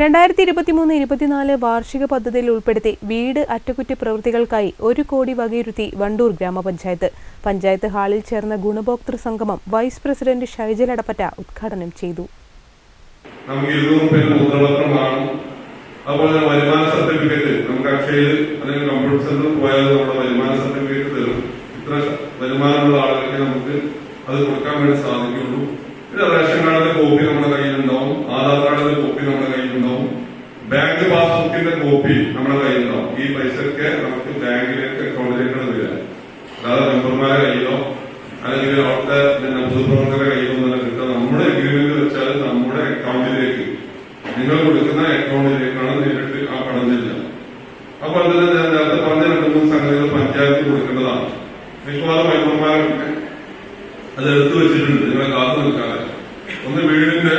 രണ്ടായിരത്തി ഇരുപത്തിമൂന്ന് ഇരുപത്തിനാല് വാർഷിക പദ്ധതിയിൽ ഉൾപ്പെടുത്തി വീട് അറ്റകുറ്റ പ്രവൃത്തികൾക്കായി ഒരു കോടി വകയിരുത്തി വണ്ടൂർ ഗ്രാമപഞ്ചായത്ത്. പഞ്ചായത്ത് ഹാളിൽ ചേർന്ന ഗുണഭോക്തൃ സംഗമം വൈസ് പ്രസിഡന്റ് ഷൈജൽ അടപ്പറ്റ ഉദ്ഘാടനം ചെയ്തു. സർട്ടിഫിക്കറ്റ് അല്ലെങ്കിൽ സർട്ടിഫിക്കറ്റ് തരും. ഇത്ര നമുക്ക് അത് കൊടുക്കാൻ വേണ്ടി സാധിക്കുള്ളൂ. പിന്നെ റേഷൻ കാർഡിന്റെ കോപ്പി നമ്മുടെ കയ്യിലുണ്ടാവും. ആധാർ കാർഡിന്റെ കോപ്പി നമ്മുടെ ബാങ്ക് പാസ്ബുക്കിന്റെ കോപ്പി നമ്മുടെ കയ്യിലോ ഈ പൈസക്ക് നമുക്ക് ബാങ്കിലേക്ക് അക്കൗണ്ടിലേക്ക് വരിക. അല്ലാതെ മെമ്പർമാരെ കയ്യിലോ അല്ലെങ്കിൽ അവിടുത്തെ പൊതുപ്രവർത്തകരുടെ കയ്യിലോ തന്നെ കിട്ടുക. നമ്മുടെ എഗ്രിമെന്റ് വെച്ചാൽ നമ്മുടെ അക്കൗണ്ടിലേക്ക് നിങ്ങൾ കൊടുക്കുന്ന അക്കൗണ്ടിലേക്കാണ് നേരിട്ട് ആ പണം ചെല്ലുക. അപ്പോൾ തന്നെ ഞാൻ നേരത്തെ പറഞ്ഞ രണ്ട് മൂന്ന് സംഗതികൾ പഞ്ചായത്ത് കൊടുക്കേണ്ടതാണ്. മിക്കവാറും മെമ്പർമാരൊക്കെ അത് എടുത്തു വെച്ചിട്ടുണ്ട്. നിങ്ങളെ കാത്തു നിൽക്കാതെ. ഒന്ന് വീടിന്റെ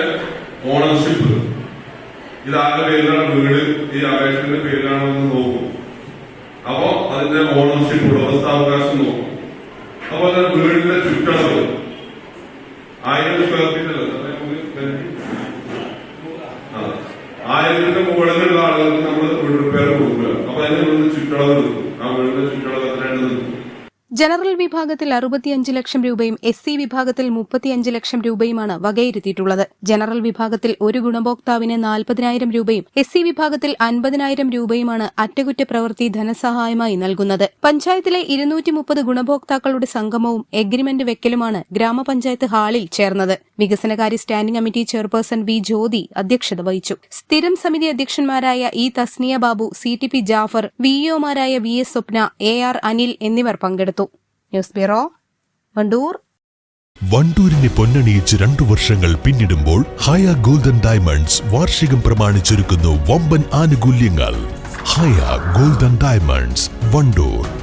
ഓണർഷിപ്പ് ഇത് ആരുടെ പേരിലാണ് വീട്? ഈ അപേക്ഷയുടെ പേരിലാണോ എന്ന് നോക്കും. അപ്പോ അതിന്റെ ഓണർഷിപ്പ് ഉടമസ്ഥാവകാശം നോക്കും. അതുപോലെ തന്നെ വീടിന്റെ ചുറ്റളവ് ആയിരം സ്ക്വയർ ഫീറ്റ്. ആയിരത്തിന്റെ മുകളിലുള്ള ആളുകൾക്ക് നമ്മൾ വീട് റിപ്പയർ കൊടുക്കുക അപ്പൊ അതിന് ചുറ്റളവ് എടുക്കും. ആ വീടിന്റെ ചുറ്റളവ് എത്രയാണ് നോക്കും ജനറൽ വിഭാഗത്തിൽ അറുപത്തിയഞ്ച് ലക്ഷം രൂപയും എസ് സി വിഭാഗത്തിൽ മുപ്പത്തിയഞ്ച് ലക്ഷം രൂപയുമാണ് വകയിരുത്തിയിട്ടുള്ളത്. ജനറൽ വിഭാഗത്തിൽ ഒരു ഗുണഭോക്താവിന് നാൽപ്പതിനായിരം രൂപയും എസ് സി വിഭാഗത്തിൽ അൻപതിനായിരം രൂപയുമാണ് അറ്റകുറ്റപ്രവൃത്തി ധനസഹായമായി നൽകുന്നത്. പഞ്ചായത്തിലെ ഇരുന്നൂറ്റി മുപ്പത് ഗുണഭോക്താക്കളുടെ സംഗമവും എഗ്രിമെന്റ് വെക്കലുമാണ് ഗ്രാമപഞ്ചായത്ത് ഹാളിൽ ചേർന്നത്. വികസനകാര്യ standing committee chairperson V Jyothi അധ്യക്ഷത വഹിച്ചു. സ്ഥിരം സമിതി അധ്യക്ഷന്മാരായ E Thasniya Babu C T P Jafar വിഇഒമാരായ V S Swapna A R Anil എന്നിവർ പങ്കെടുത്തു. News bureau Wandoor. വണ്ടൂരിനെ പൊന്നണിയിച്ച് രണ്ടു വർഷങ്ങൾ പിന്നിടുമ്പോൾ ഹയ ഗോൾഡൻ ഡയമണ്ട്സ് വാർഷികം പ്രമാണിച്ചൊരുക്കുന്നു വമ്പൻ ആനുകൂല്യങ്ങൾ. Haya golden diamonds Wandoor.